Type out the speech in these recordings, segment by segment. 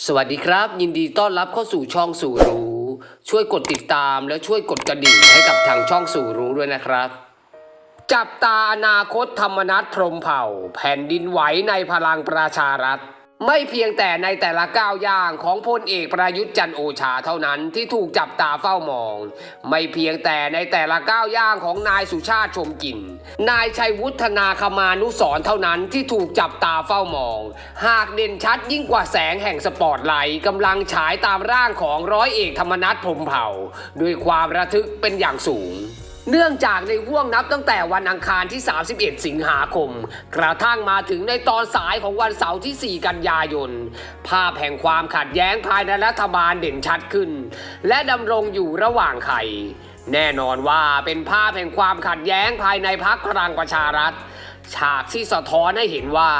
สวัสดีครับ ยินดีต้อนรับเข้าสู่ช่องสู่รู้ ช่วยกดติดตามและช่วยกดกระดิ่งให้กับทางช่องสู่รู้ด้วยนะครับ จับตาอนาคตธรรมนัฐพรหมเผ่า แผ่นดินไหวในพลังประชารัฐ ไม่เพียงแต่ในแต่ละก้าวย่างของพลเอกประยุทธ์จันโอชาเท่านั้นที่ถูกจับตาเฝ้ามอง ไม่เพียงแต่ในแต่ละก้าวย่างของนายสุชาติชมกลิ่น นายชัยวุฒนาคมานุสรเท่านั้นที่ถูกจับตาเฝ้ามอง หากเด่นชัดยิ่งกว่าแสงแห่งสปอตไลท์กำลังฉายตามร่างของร้อยเอกธรรมนัฐพรมเผ่า ด้วยความระทึกเป็นอย่างสูง เนื่องจากในห่วงนับตั้งแต่วันอังคารที่ 31 สิงหาคม กระทั่งมาถึงในตอนสายของวันเสาร์ที่ 4 กันยายน ภาพแห่งความขัดแย้งภายในรัฐบาลเด่นชัดขึ้น และดำรงอยู่ระหว่างใครแน่นอนว่าเป็นภาพแห่งความขัดแย้งภายในพักพลังประชารัฐ ฉากที่สะท้อนให้เห็นว่า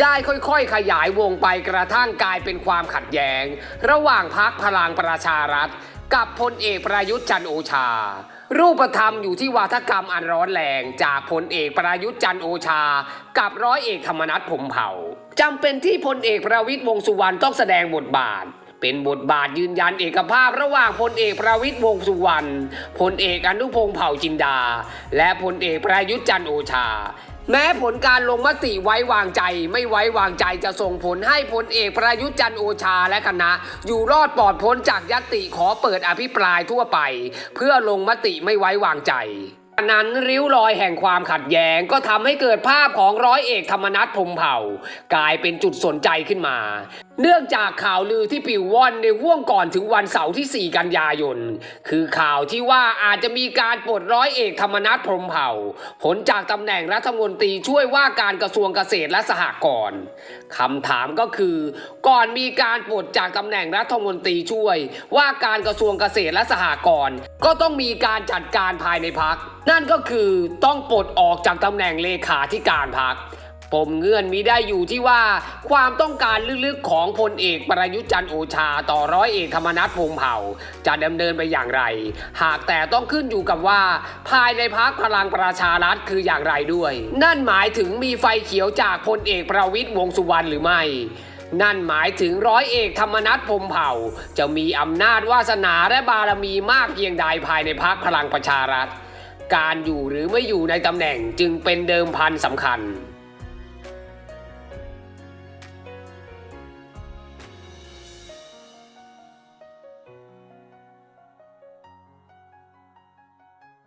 ได้ค่อยๆ ขยายวงไปกระทั่งกลายเป็นความขัดแย้ง ระหว่างพักพลังประชารัฐ กับพลเอกประยุทธ์จันโอชา รูปธรรมอยู่ที่วาทกรรมอันร้อนแรงจากพลเอกประยุทธ์จันโอชา กับร้อยเอกธรรมนัฐพมเผ่าจำเป็นที่พลเอกประวิตยวงสุวรรณต้องแสดงบทบาทเป็นบทบาทยืนยันเอกภาพระหว่างพลเอกประวิตยวงสุวรรณ พลเอกอนุพงษ์เผ่าจินดา และพลเอกประยุทธ์จันโอชา แม้ผลการลงมติไว้วางใจ ไม่ไว้วางใจจะส่งผลให้พลเอกประยุทธ์จันโอชาและคณะ อยู่รอดปลอดพ้นจากยติขอเปิดอภิปรายทั่วไป เพื่อลงมติไม่ไว้วางใจนั้นริ้วรอยแห่งความขัดแย้งก็ทำให้เกิดภาพของร้อยเอกธรรมนัฐพมเผ่า กลายเป็นจุดสนใจขึ้นมา เนื่องจากข่าวลือที่ปิวว่อนในห่วงก่อนถึงวันเสาร์ที่ 4 กันยายน คือข่าวที่ว่าอาจจะมีการปลดร้อยเอกธรรมนัฐพรหมเผ่า ผลจากตำแหน่งรัฐมนตรีช่วยว่าการกระทรวงเกษตรและสหกรณ์คำถามก็คือ ก่อนมีการปลดจากตำแหน่งรัฐมนตรีช่วย ว่าการกระทรวงเกษตรและสหกรณ์ก็ต้องมีการจัดการภายในพัก นั่นก็คือต้องปลดออกจากตำแหน่งเลขาธิการพัก ปมเงื่อนมีได้อยู่ที่ว่าความต้องการลึกๆของพลเอกประยุทธ์จันทร์โอชาต่อร้อยเอกธรรมนัฐพรหมเผ่า จะดำเนินไปอย่างไร หากแต่ต้องขึ้นอยู่กับว่า ภายในพักพลังประชารัฐคืออย่างไรด้วย นั่นหมายถึงมีไฟเขียวจากพลเอกประวิตยวงสุวรรณหรือไม่นั่นหมายถึงร้อยเอกธรรมนัฐพมเผ่า จะมีอำนาจวาสนาและบารมีมากเพียงใดภายในพักพลังประชารัฐ การอยู่หรือไม่อยู่ในตำแหน่งจึงเป็นเดิมพันสำคัญ